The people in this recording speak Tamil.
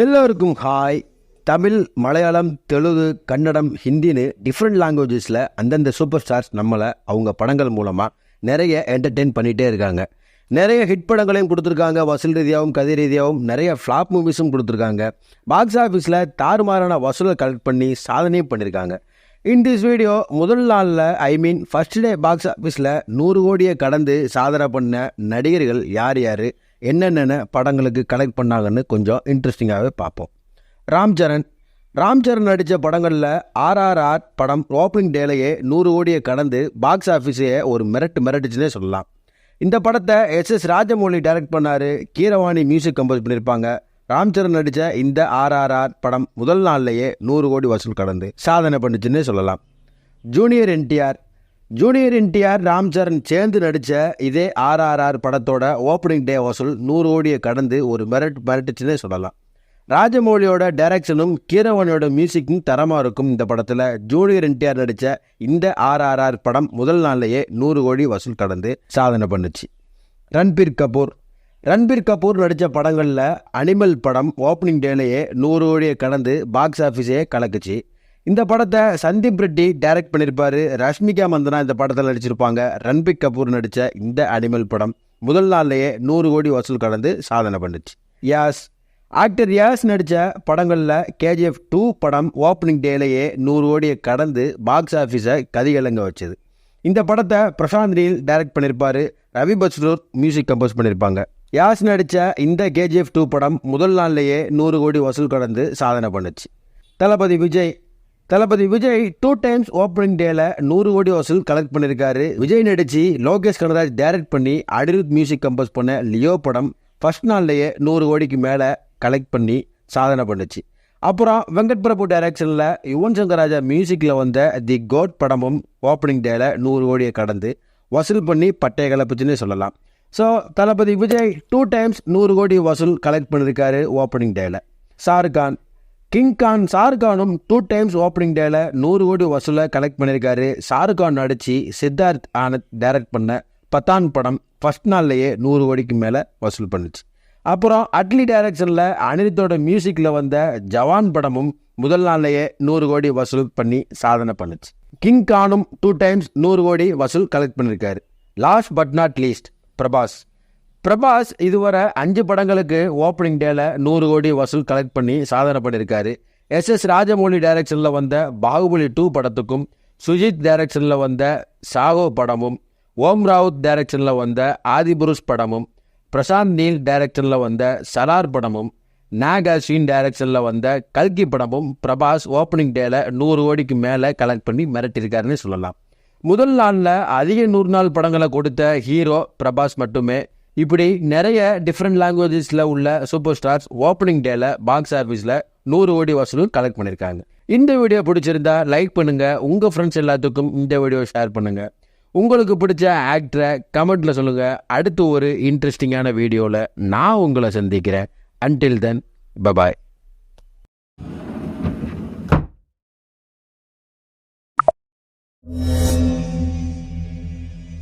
எல்லோருக்கும் ஹாய் தமிழ் மலையாளம் தெலுங்கு கன்னடம் ஹிந்தின்னு டிஃப்ரெண்ட் லாங்குவேஜஸில் அந்தந்த சூப்பர் ஸ்டார்ஸ் நம்மளை அவங்க படங்கள் மூலமாக நிறைய என்டர்டெயின் பண்ணிகிட்டே இருக்காங்க. நிறைய ஹிட் படங்களையும் கொடுத்துருக்காங்க. வசூல் ரீதியாகவும் கதை ரீதியாகவும் நிறைய ஃப்ளாப் மூவிஸும் கொடுத்துருக்காங்க. பாக்ஸ் ஆஃபீஸில் தாறுமாறான வசூலை கலெக்ட் பண்ணி சாதனையும் பண்ணியிருக்காங்க இன் திஸ் வீடியோ முதல் நாளில் ஐ மீன் ஃபர்ஸ்ட் டே பாக்ஸ் ஆஃபீஸில் நூறு கோடியை கடந்து சாதனை பண்ண நடிகர்கள் யார் யார்? என்னென்ன படங்களுக்கு கலெக்ட் பண்ணாங்கன்னு கொஞ்சம் இன்ட்ரெஸ்டிங்காகவே பார்ப்போம். ராம் சரண். ராம் சரண் நடித்த படங்களில் ஆர்ஆர்ஆர் படம் ஓப்பனிங் டேலையே நூறு கோடியை கடந்து பாக்ஸ் ஆஃபீஸையே ஒரு மிரட்டு மிரட்டுச்சுன்னே சொல்லலாம். இந்த படத்தை எஸ் எஸ் ராஜமௌழி டைரக்ட் பண்ணார். கீரவாணி மியூசிக் கம்போஸ் பண்ணியிருப்பாங்க ராம் சரண் நடித்த இந்த ஆர்ஆர்ஆர் படம் முதல் நாள்லேயே நூறு கோடி வசூல் கடந்து சாதனை பண்ணுச்சுன்னே சொல்லலாம். Junior NTR junior NTR Ram Charan சேர்ந்து நடித்த இதே ஆர்ஆர்ஆர் படத்தோட ஓப்பனிங் டே வசூல் நூறு கோடியை கடந்து ஒரு மிரட் மிரட்டுச்சுன்னே சொல்லலாம். ராஜமௌழியோட டைரக்ஷனும் கீரவனியோட மியூசிக்கும் தரமாக இருக்கும் இந்த படத்தில். ஜூனியர் என்டிஆர் நடித்த இந்த ஆர்ஆர்ஆர் படம் முதல் நாள்லேயே நூறு கோடி வசூல் கடந்து சாதனை பண்ணுச்சு. ரன்பீர் கபூர். ரன்பீர் கபூர் நடித்த படங்களில் அனிமல் படம் ஓப்பனிங் டேலேயே நூறு கோடியை கடந்து பாக்ஸ் ஆஃபீஸையே கலக்குச்சு. இந்த படத்தை சந்தீப் ரெட்டி டைரக்ட் பண்ணியிருப்பாரு ரஷ்மிகா மந்தனா இந்த படத்தில் நடிச்சிருப்பாங்க. ரன்பீர் கபூர் நடித்த இந்த அனிமல் படம் முதல் நாள்லேயே நூறு கோடி வசூல் கடந்து சாதனை பண்ணுச்சு. யாஸ். ஆக்டர் யாஸ் நடித்த படங்களில் கேஜிஎஃப் டூ படம் ஓப்பனிங் டேலேயே நூறு கோடியை கடந்து பாக்ஸ் ஆஃபீஸை கதிகலங்க வச்சது. இந்த படத்தை பிரசாந்த் நீல் டைரக்ட் பண்ணியிருப்பாரு ரவி பஸ்ரூர் மியூசிக் கம்போஸ் பண்ணியிருப்பாங்க யாஸ் நடித்த இந்த கேஜிஎஃப் டூ படம் முதல் நாள்லேயே நூறு கோடி வசூல் கடந்து சாதனை பண்ணுச்சு. Thalapathy Vijay Thalapathy Vijay two times opening டேல நூறு கோடி வசூல் கலெக்ட் பண்ணியிருக்காரு விஜய் நடிச்சு லோகேஷ் கனராஜ் டைரக்ட் பண்ணி அனிருத் மியூசிக் கம்போஸ் பண்ண லியோ படம் ஃபர்ஸ்ட் நாள்லேயே நூறு கோடிக்கு மேலே கலெக்ட் பண்ணி சாதனை பண்ணுச்சு. அப்புறம் வெங்கட் பிரபு டைரக்ஷனில் யுவன் சங்கர் ராஜா மியூசிக்கில் வந்த தி கோட் படமும் ஓப்பனிங் டேல நூறு கோடியை கடந்து வசூல் பண்ணி பட்டைய கலப்புச்சுன்னு சொல்லலாம். So Thalapathy Vijay two times நூறு கோடி வசூல் கலெக்ட் பண்ணியிருக்காரு ஓப்பனிங் டேல ஷாருக்கான் கிங் கான் ஷாருக்கானும் டூ டைம்ஸ் ஓப்பனிங் டேல நூறு கோடி வசூலை கலெக்ட் பண்ணியிருக்காரு. ஷாருக்கான் நடித்து சித்தார்த் ஆனந்த் டைரக்ட் பண்ண பத்தான் படம் ஃபஸ்ட் நாள்லேயே நூறு கோடிக்கு மேலே வசூல் பண்ணுச்சு. அப்புறம் அட்லி டைரக்ஷனில் அனிருத்தோட மியூசிக்கில் வந்த ஜவான் படமும் முதல் நாள்லேயே நூறு கோடி வசூல் பண்ணி சாதனை பண்ணுச்சு. கிங் கானும் டூ டைம்ஸ் நூறு கோடி வசூல் கலெக்ட் பண்ணியிருக்காரு. Last but not least Prabhas Prabhas இதுவரை அஞ்சு படங்களுக்கு ஓப்பனிங் டேல நூறு கோடி வசூல் கலெக்ட் பண்ணி சாதனை பண்ணியிருக்காரு. எஸ் எஸ் ராஜமௌழி டைரக்ஷனில் வந்த பாகுபலி டூ படத்துக்கும் சுஜித் டைரக்ஷனில் வந்த சாகோ படமும் ஓம் ராவுத் டைரக்ஷனில் வந்த ஆதிபுருஷ் படமும் பிரசாந்த் நீல் டைரக்ஷனில் வந்த சலார் படமும் நாக் அஸ்வின் டைரக்ஷனில் வந்த கல்கி படமும் பிரபாஸ் ஓப்பனிங் டேல நூறு கோடிக்கு மேலே கலெக்ட் பண்ணி மிரட்டியிருக்காருன்னு சொல்லலாம். முதல் நாளில் அதிக நூறு நாள் படங்களை கொடுத்த ஹீரோ பிரபாஸ் மட்டுமே இப்படி நிறைய டிஃப்ரெண்ட் லாங்குவேஜஸில் உள்ள சூப்பர் ஸ்டார்ஸ் ஓப்பனிங் டேல பாக்ஸ் ஆஃபீஸில் நூறு ஓடி வசூலும் கலெக்ட் பண்ணியிருக்காங்க இந்த வீடியோ பிடிச்சிருந்தா லைக் பண்ணுங்கள் உங்கள் ஃப்ரெண்ட்ஸ் எல்லாத்துக்கும் இந்த வீடியோ ஷேர் பண்ணுங்கள் உங்களுக்கு பிடிச்ச ஆக்டரை கமெண்ட்டில் சொல்லுங்கள் அடுத்து ஒரு இன்ட்ரெஸ்டிங்கான வீடியோவில் நான் உங்களை சந்திக்கிறேன். Until then bye bye